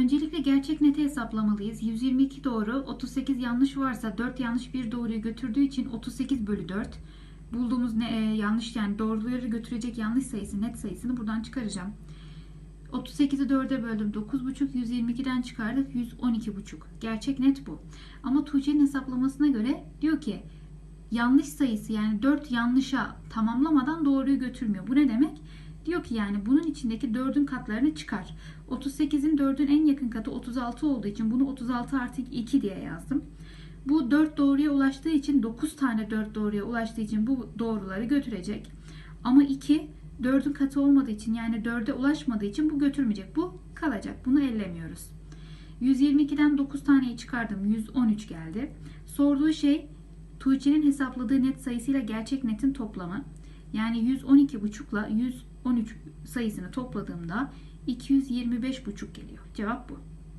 Öncelikle gerçek neti hesaplamalıyız. 122 doğru, 38 yanlış varsa 4 yanlış bir doğruyu götürdüğü için 38 bölü 4. Bulduğumuz ne, e, yanlış yani doğruları götürecek yanlış sayısı net sayısını buradan çıkaracağım. 38'i 4'e böldüm 9,5 122'den çıkardık 112,5. Gerçek net bu. Ama Tuğçe'nin hesaplamasına göre diyor ki yanlış sayısı yani 4 yanlışa tamamlamadan doğruyu götürmüyor. Bu ne demek? Diyor ki yani bunun içindeki 4'ün katlarını çıkar. 38'in 4'ün en yakın katı 36 olduğu için bunu 36 artı 2 diye yazdım. Bu 4 doğruya ulaştığı için 9 tane 4 doğruya ulaştığı için bu doğruları götürecek. Ama 2 4'ün katı olmadığı için yani 4'e ulaşmadığı için bu götürmeyecek. Bu kalacak. Bunu ellemiyoruz. 122'den 9 taneyi çıkardım. 113 geldi. Sorduğu şey Tuğçe'nin hesapladığı net sayısıyla gerçek netin toplamı. Yani 112,5 ile 113 sayısını topladığımda 225,5 geliyor. Cevap bu.